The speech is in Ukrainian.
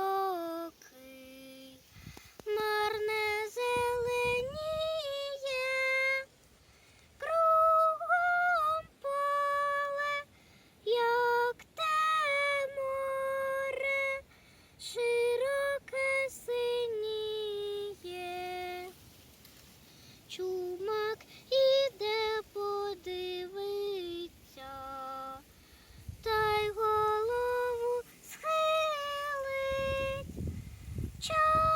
високий. Ciao!